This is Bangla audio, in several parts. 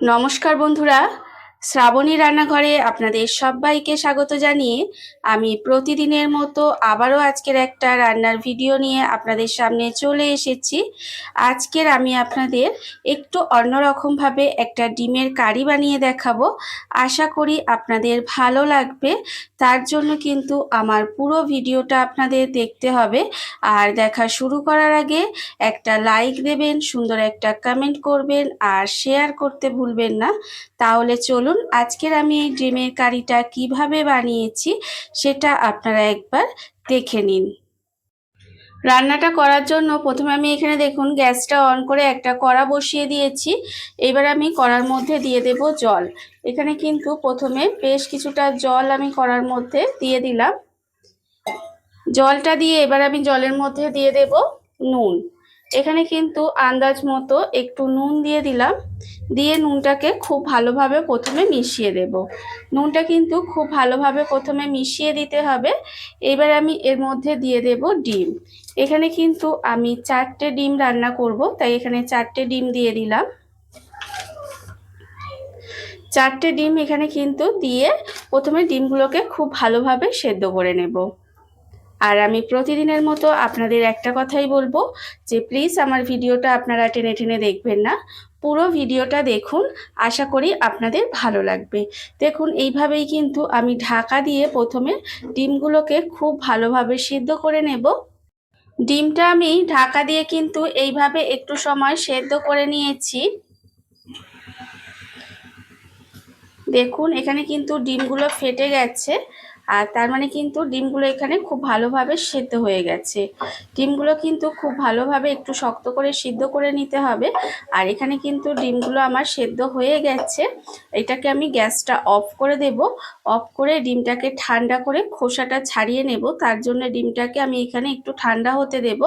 নমস্কার বন্ধুরা শ্রাবণী রান্নাঘরে আপনাদের সবাইকে স্বাগত জানিয়ে আমি প্রতিদিনের মতো আবারও আজকের একটা রান্নার ভিডিও নিয়ে আপনাদের সামনে চলে এসেছি। আজকের আমি আপনাদের একটু অন্যরকমভাবে একটা ডিমের কারি বানিয়ে দেখাবো। আশা করি আপনাদের ভালো লাগবে। তার জন্য কিন্তু আমার পুরো ভিডিওটা আপনাদের দেখতে হবে। আর দেখা শুরু করার আগে একটা লাইক দেবেন, সুন্দর একটা কমেন্ট করবেন আর শেয়ার করতে ভুলবেন না। তাহলে চলুন আজকের আমি এই ডিমের কারিটা কীভাবে বানিয়েছি সেটা আপনারা একবার দেখে নিন। রান্নাটা করার জন্য প্রথমে আমি এখানে দেখুন গ্যাসটা অন করে একটা কড়া বসিয়ে দিয়েছি। এবার আমি কড়ার মধ্যে দিয়ে দেব জল। এখানে কিন্তু প্রথমে বেশ কিছুটা জল আমি কড়ার মধ্যে দিয়ে দিলাম। জলটা দিয়ে এবার আমি জলের মধ্যে দিয়ে দেব নুন। এখানে কিন্তু আন্দাজ মতো একটু নুন দিয়ে দিলাম। দিয়ে নুনটাকে খুব ভালোভাবে প্রথমে মিশিয়ে দেব। নুনটা কিন্তু খুব ভালোভাবে প্রথমে মিশিয়ে দিতে হবে। এবার আমি এর মধ্যে দিয়ে দেব ডিম। এখানে কিন্তু আমি চারটে ডিম রান্না করব, তাই এখানে চারটে ডিম দিয়ে দিলাম। চারটে ডিম এখানে কিন্তু দিয়ে প্রথমে ডিমগুলোকে খুব ভালোভাবে সেদ্ধ করে নেব। আর আমি প্রতিদিনের মতো আপনাদের একটা কথাই বলব যে প্লিজ আমার ভিডিওটা আপনারা টেনে টেনে দেখবেন না। পুরো ভিডিওটা দেখুন, আশা করি আপনাদের ভালো লাগবে। দেখুন, এইভাবেই কিন্তু আমি ঢাকা দিয়ে প্রথমে ডিমগুলোকে খুব ভালোভাবে সিদ্ধ করে নেব। ডিমটা আমি ঢাকা দিয়ে কিন্তু এইভাবে একটু সময় সেদ্ধ করে নিয়েছি। দেখুন, এখানে কিন্তু ডিমগুলো ফেটে গেছে। আর তার মানে কিন্তু ডিমগুলো এখানে খুব ভালোভাবে সেদ্ধ হয়ে গেছে। ডিমগুলো কিন্তু খুব ভালোভাবে একটু শক্ত করে সিদ্ধ করে নিতে হবে। আর এখানে কিন্তু ডিমগুলো আমার সেদ্ধ হয়ে গেছে। এটাকে আমি গ্যাসটা অফ করে দেব। অফ করে ডিমটাকে ঠান্ডা করে খোসাটা ছাড়িয়ে নেব। তার জন্য ডিমটাকে আমি এখানে একটু ঠান্ডা হতে দেব।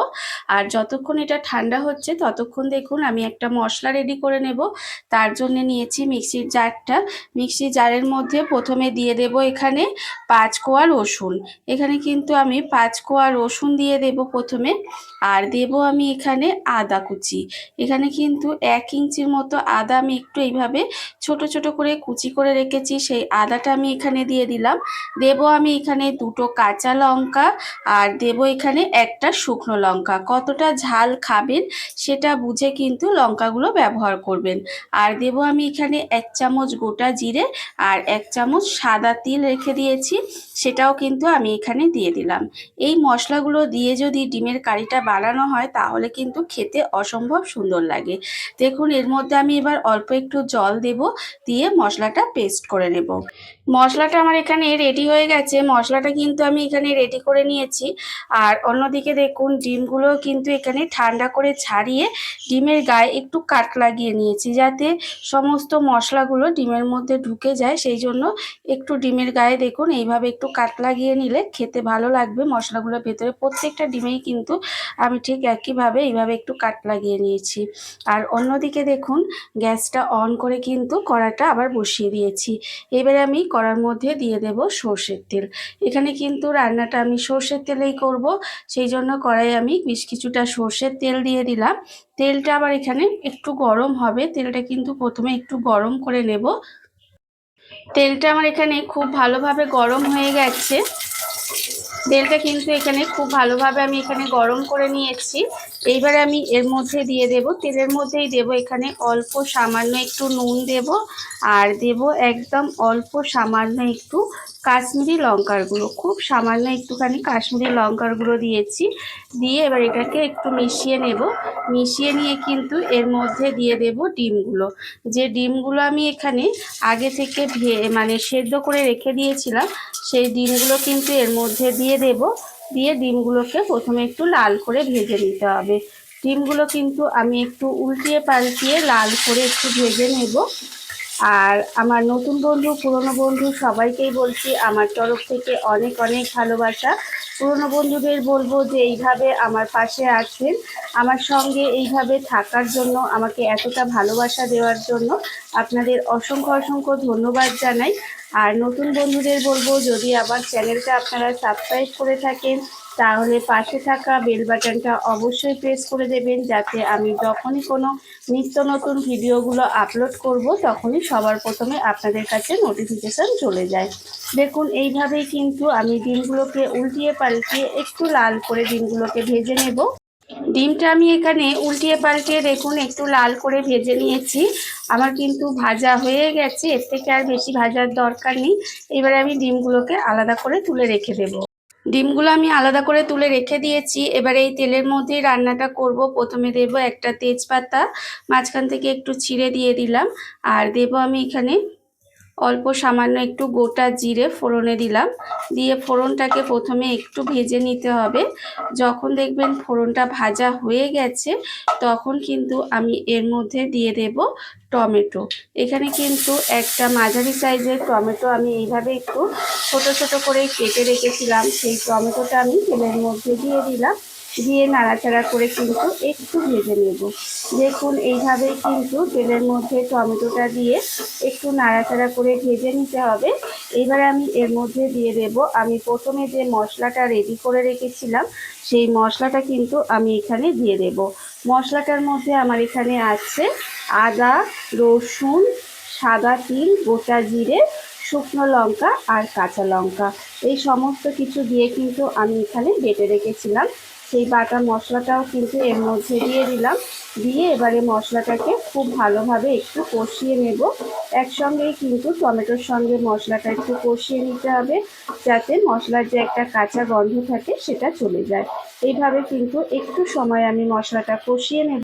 আর যতক্ষণ এটা ঠান্ডা হচ্ছে, ততক্ষণ দেখুন আমি একটা মশলা রেডি করে নেব। তার জন্য নিয়েছি মিক্সির জারটা। মিক্সি জারের মধ্যে প্রথমে দিয়ে দেব এখানে পাঁচ পাঁচ কোয়া রসুন। এখানে কিন্তু আমি পাঁচ কোয়া রসুন দিয়ে দেব প্রথমে, আর দেব আমি এখানে আদা কুচি। এখানে কিন্তু এক ইঞ্চির মতো আদা আমি একটু এইভাবে ছোট ছোট করে কুচি করে রেখেছি, সেই আদাটা আমি এখানে দিয়ে দিলাম। দেব আমি এখানে দুটো কাঁচা লঙ্কা, আর দেব এখানে একটা শুকনো লঙ্কা। কতটা ঝাল খাবেন সেটা বুঝে কিন্তু লঙ্কাগুলো ব্যবহার করবেন। আর দেব আমি এখানে এক চামচ গোটা জিরে আর এক চামচ সাদা তিল রেখে দিয়েছি। সেটাও কিন্তু আমি এখানে দিয়ে দিলাম। এই মশলাগুলো দিয়ে যদি ডিমের কারিটা বানানো হয়, তাহলে কিন্তু খেতে অসম্ভব সুন্দর লাগে। দেখুন, এর মধ্যে আমি এবার অল্প একটু জল দেব, দিয়ে মশলাটা পেস্ট করে নেব। মশলাটা আমার এখানে রেডি হয়ে গেছে। মশলাটা কিন্তু আমি এখানে রেডি করে নিয়েছি। আর অন্যদিকে দেখুন ডিমগুলো কিন্তু এখানে ঠান্ডা করে ছাড়িয়ে ডিমের গায়ে একটু কাট লাগিয়ে নিয়েছি যাতে সমস্ত মশলাগুলো ডিমের মধ্যে ঢুকে যায়। সেই জন্য একটু ডিমের গায়ে দেখুন, এইভাবে একটু কাট লাগিয়ে নিলে খেতে ভালো লাগবে। মশলাগুলোর ভেতরে প্রত্যেকটা ডিমেই কিন্তু আমি ঠিক একইভাবে, এইভাবে একটু কাট লাগিয়ে নিয়েছি। আর অন্যদিকে দেখুন, গ্যাসটা অন করে কিন্তু কড়াটা আবার বসিয়ে দিয়েছি। এবারে আমি কড়ার মধ্যে দিয়ে দেব সর্ষের তেল। এখানে কিন্তু রান্নাটা আমি সর্ষের তেলেই করব, সেই জন্য কড়াই আমি বেশ কিছুটা সর্ষের তেল দিয়ে দিলাম। তেলটা আবার এখানে একটু গরম হবে, তেলটা কিন্তু প্রথমে একটু গরম করে নেব। তেলটা আমার এখানে খুব ভালোভাবে গরম হয়ে গেছে। তেলটা কিন্তু এখানে খুব ভালোভাবে আমি এখানে গরম করে নিয়েছি। এইবারে আমি এর মধ্যে দিয়ে দেব, তেলের মধ্যেই দেব এখানে অল্প সামান্য একটু নুন দেব আর দেব একদম অল্প সামান্য একটু কাশ্মীরি লঙ্কার গুঁড়ো। খুব সামান্য একটুখানি কাশ্মীরি লঙ্কার গুঁড়ো দিয়েছি, দিয়ে এবার এটাকে একটু মিশিয়ে নেব। মিশিয়ে নিয়ে কিন্তু এর মধ্যে দিয়ে দেব ডিমগুলো। যে ডিমগুলো আমি এখানে আগে থেকে মানে সেদ্ধ করে রেখে দিয়েছিলাম, সেই ডিমগুলো কিন্তু এর মধ্যে দিয়ে দেব। দিয়ে ডিমগুলোকে প্রথমে একটু লাল করে ভেজে নিতে হবে। ডিমগুলো কিন্তু আমি একটু উল্টিয়ে পাল্টিয়ে লাল করে একটু ভেজে নেব। আর আমার নতুন বন্ধু, পুরনো বন্ধু সবাইকেই বলছি, আমার তরফ থেকে অনেক অনেক ভালোবাসা। পুরনো বন্ধুদের বলব যে এইভাবে আমার পাশে আছেন। আমার সঙ্গে এইভাবে থাকার জন্য, আমাকে এতটা ভালোবাসা দেওয়ার জন্য আপনাদের অসংখ্য অসংখ্য ধন্যবাদ জানাই। আর নতুন বন্ধুদের বলব, যদি আমার চ্যানেলটা আপনারা সাবস্ক্রাইব করে থাকেন তাহলে পাশে থাকা বেল বাটনটা অবশ্যই প্রেস করে দেবেন যাতে আমি যখনই কোনো নিত্য নতুন ভিডিওগুলো আপলোড করব, তখনই সবার প্রথমে আপনাদের কাছে নোটিফিকেশান চলে যায়। দেখুন, এইভাবেই কিন্তু আমি ডিমগুলোকে উল্টিয়ে পাল্টিয়ে একটু লাল করে ডিমগুলোকে ভেজে নেব। ডিমটা আমি এখানে উল্টিয়ে পাল্টিয়ে দেখুন, একটু লাল করে ভেজে নিয়েছি। আমার কিন্তু ভাজা হয়ে গেছে, এর থেকে আর বেশি ভাজার দরকার নেই। এবারে আমি ডিমগুলোকে আলাদা করে তুলে রেখে দেব। ডিমগুলো আমি আলাদা করে তুলে রেখে দিয়েছি। এবার এই তেলের মধ্যেই রান্নাটা করব। প্রথমে দেব একটা তেজপাতা, মাঝখান থেকে একটু ছিঁড়ে দিয়ে দিলাম। আর দেব আমি এখানে অল্প সামান্য একটু গোটা জিরে ফোড়নে দিলাম। দিয়ে ফোড়নটাকে প্রথমে একটু ভেজে নিতে হবে। যখন দেখবেন ফোড়নটা ভাজা হয়ে গেছে, তখন কিন্তু আমি এর মধ্যে দিয়ে দেব টমেটো। এখানে কিন্তু একটা মাঝারি সাইজের টমেটো আমি এইভাবে একটু ছোট ছোট করে কেটে রেখেছিলাম। সেই টমেটোটা আমি তেলের মধ্যে দিয়ে দিলাম। দিয়ে নাড়াচাড়া করে কিন্তু একটু ভেজে নেব। দেখুন এইভাবেই কিন্তু তেলের মধ্যে টমেটোটা দিয়ে একটু নাড়াচাড়া করে ভেজে নিতে হবে। এবার আমি এর মধ্যে দিয়ে দেব। আমি প্রথমে যে মশলাটা রেডি করে রেখেছিলাম, সেই মশলাটা কিন্তু আমি এখানে দিয়ে দেব। মশলাটার মধ্যে আমার এখানে আছে আদা, রসুন, সাদা তিল, গোটা জিরে, শুকনো লঙ্কা আর কাঁচা লঙ্কা। এই সমস্ত কিছু দিয়ে কিন্তু আমি এখানে বেটে রেখেছিলাম। সেই বাটা মশলাটাও কিন্তু এর মধ্যে দিয়ে দিলাম। দিয়ে এবারে মশলাটাকে খুব ভালোভাবে একটু কষিয়ে নেব। একসঙ্গেই কিন্তু টমেটোর সঙ্গে মশলাটা একটু কষিয়ে নিতে হবে, যাতে মশলার যে একটা কাঁচা গন্ধ থাকে সেটা চলে যায়। এইভাবে কিন্তু একটু সময় আমি মশলাটা কষিয়ে নেব।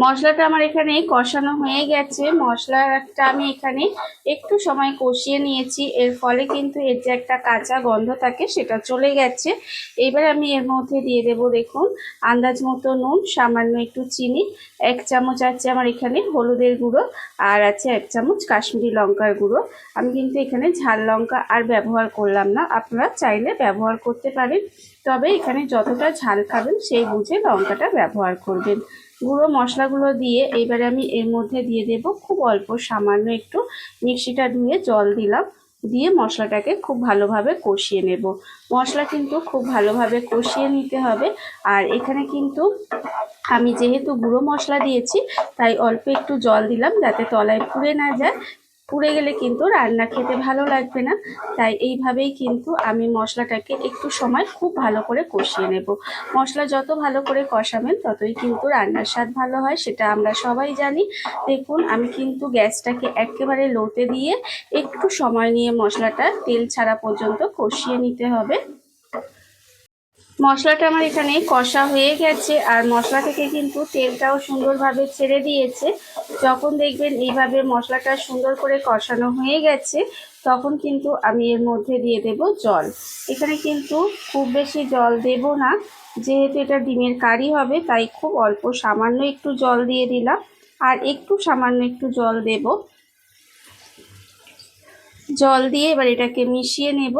মশলাটা আমার এখানে কষানো হয়ে গেছে। মশলাটা আমি এখানে একটু সময় কষিয়ে নিয়েছি। এর ফলে কিন্তু এর যে একটা কাঁচা গন্ধ থাকে সেটা চলে গেছে। এবার আমি এর মধ্যে দিয়ে দেব দেখুন, আন্দাজ মতো নুন, সামান্য একটু চিনি, এক চামচ আছে আমার এখানে হলুদের গুঁড়ো আর আছে এক চামচ কাশ্মীরি লঙ্কার গুঁড়ো। আমি কিন্তু এখানে ঝাল লঙ্কা আর ব্যবহার করলাম না। আপনারা চাইলে ব্যবহার করতে পারেন। তবে এখানে যতটা ঝাল খাবেন সেই বুঝে লঙ্কাটা ব্যবহার করবেন। গুঁড়ো মশলাগুলো দিয়ে এবারে আমি এর মধ্যে দিয়ে দেব খুব অল্প, সামান্য একটু মিক্সিটা ধুয়ে জল দিলাম, দিয়ে মশলাটাকে খুব ভালোভাবে কষিয়ে নেব। মশলা কিন্তু খুব ভালোভাবে কষিয়ে নিতে হবে, আর এখানে কিন্তু আমি যেহেতু গুঁড়ো মশলা দিয়েছি, তাই অল্প একটু জল দিলাম যাতে তলায় পুড়ে না যায় পুড়ে গেলে কিন্তু রান্না খেতে ভালো লাগবে না। তাই এইভাবেই কিন্তু আমি মশলাটাকে একটু সময় খুব ভালো করে কষিয়ে নেব। মশলা যত ভালো করে কষাবেন, ততই কিন্তু রান্নার স্বাদ ভালো হয়, সেটা আমরা সবাই জানি। দেখুন, আমি কিন্তু গ্যাসটাকে একেবারে লোতে দিয়ে একটু সময় নিয়ে মশলাটা তেল ছাড়া পর্যন্ত কষিয়ে নিতে হবে। মশলাটা আমার এখানে কষা হয়ে গেছে, আর মশলা থেকে কিন্তু তেলটাও সুন্দরভাবে ছেড়ে দিয়েছে। যখন দেখবেন এইভাবে মশলাটা সুন্দর করে কষানো হয়ে গেছে, তখন কিন্তু আমি এর মধ্যে দিয়ে দেব জল। এখানে কিন্তু খুব বেশি জল দেব না, যেহেতু এটা ডিমের কারি হবে, তাই খুব অল্প সামান্য একটু জল দিয়ে দিলাম, আর একটু সামান্য একটু জল দেব। জল দিয়ে এবার এটাকে মিশিয়ে নেব।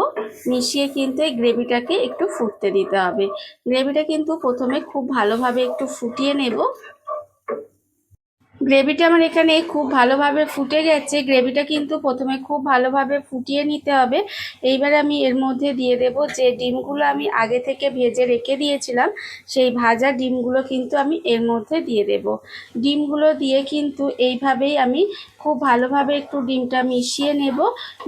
মিশিয়ে কিন্তু এই গ্রেভিটাকে একটু ফুটতে দিতে হবে। গ্রেভিটা কিন্তু প্রথমে খুব ভালোভাবে একটু ফুটিয়ে নেব। গ্রেভিটা আমার এখানে খুব ভালোভাবে ফুটে গেছে। গ্রেভিটা কিন্তু প্রথমে খুব ভালোভাবে ফুটিয়ে নিতে হবে। এইবার আমি এর মধ্যে দিয়ে দেব যে ডিমগুলো আমি আগে থেকে ভেজে রেখে দিয়েছিলাম, সেই ভাজা ডিমগুলো কিন্তু আমি এর মধ্যে দিয়ে দেব। ডিমগুলো দিয়ে কিন্তু এইভাবেই আমি খুব ভালোভাবে একটু ডিমটা মিশিয়ে নেব।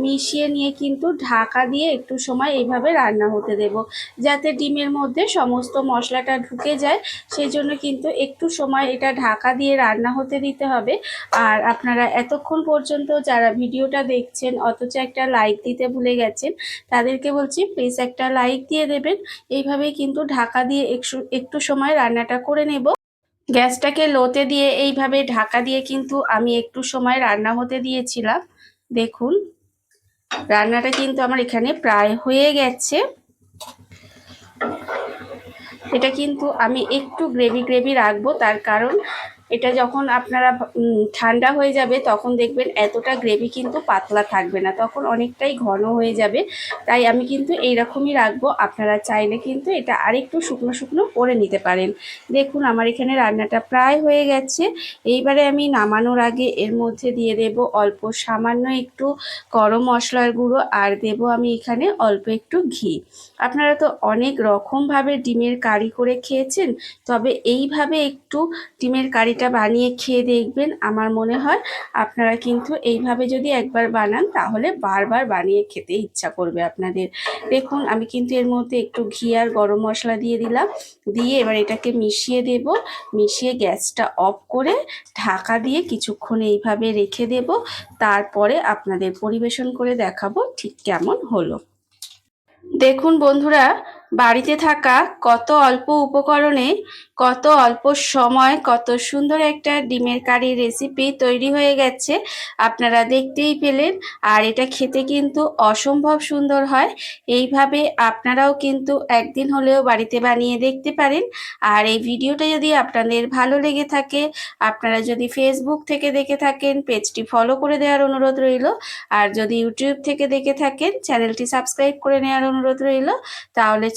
মিশিয়ে নিয়ে কিন্তু ঢাকা দিয়ে একটু সময় এইভাবে রান্না হতে দেব, যাতে ডিমের মধ্যে সমস্ত মশলাটা ঢুকে যায়। সেই জন্য কিন্তু একটু সময় এটা ঢাকা দিয়ে রান্না হতে দিতে হবে। আর আপনারা এতক্ষণ পর্যন্ত যারা ভিডিওটা দেখছেন, অথচ একটা লাইক দিতে ভুলে গেছেন, তাদেরকে বলছি প্লিজ একটা লাইক দিয়ে দেবেন। এইভাবেই কিন্তু ঢাকা দিয়ে একটু একটু সময় রান্নাটা করে নেব। গ্যাসটাকে লোতে দিয়ে এইভাবে ঢাকা দিয়ে কিন্তু আমি একটু সময় রান্না হতে দিয়েছিলাম। দেখুন, রান্নাটা কিন্তু আমার এখানে প্রায় হয়ে গেছে। এটা কিন্তু আমি একটু গ্রেভি গ্রেভি রাখব, তার কারণ এটা যখন আপনারা ঠান্ডা হয়ে যাবে, তখন দেখবেন এতটা গ্রেভি কিন্তু পাতলা থাকবে না। তখন অনেকটাই ঘন হয়ে যাবে। তাই আমি কিন্তু এইরকমই রাখব। আপনারা চাইলে কিন্তু এটা আরেকটু শুকনো শুকনো করে নিতে পারেন। দেখুন, আমার এখানে রান্নাটা প্রায় হয়ে গেছে। এইবারে আমি নামানোর আগে এর মধ্যে দিয়ে দেব অল্প সামান্য একটু গরম মশলার গুঁড়ো আর দেব আমি এখানে অল্প একটু ঘি। আপনারা তো অনেক রকমভাবে ডিমের কারি করে খেয়েছেন, তবে এইভাবে একটু ডিমের কারিটা বানিয়ে খেয়ে দেখবেন, আমার মনে হয়। আপনারা কিন্তু এইভাবে যদি একবার বানান, তাহলে বারবার বানিয়ে খেতে ইচ্ছা করবে আপনাদের। দেখুন, আমি কিন্তু এর মধ্যে একটু ঘি আর গরম মশলা দিয়ে দিলাম। দিয়ে এবার এটাকে মিশিয়ে দেব। মিশিয়ে গ্যাসটা অফ করে ঢাকা দিয়ে কিছুক্ষণ এইভাবে রেখে দেব। তারপরে আপনাদের পরিবেশন করে দেখাবো ঠিক কেমন হলো। দেখুন বন্ধুরা বাড়িতে থাকা কত অল্প উপকরণে, কত অল্প সময়, কত সুন্দর একটা ডিমের কারির রেসিপি তৈরি হয়ে গেছে। আপনারা দেখতেই পেলেন, আর এটা খেতে কিন্তু অসম্ভব সুন্দর হয়। এইভাবে আপনারাও কিন্তু একদিন হলেও বাড়িতে বানিয়ে দেখতে পারেন। আর এই ভিডিওটা যদি আপনাদের ভালো লেগে থাকে, আপনারা যদি ফেসবুক থেকে দেখে থাকেন, পেজটি ফলো করে দেওয়ার অনুরোধ রইল। আর যদি ইউটিউব থেকে দেখে থাকেন চ্যানেলটি সাবস্ক্রাইব করে নেওয়ার অনুরোধ রইল। তাহলে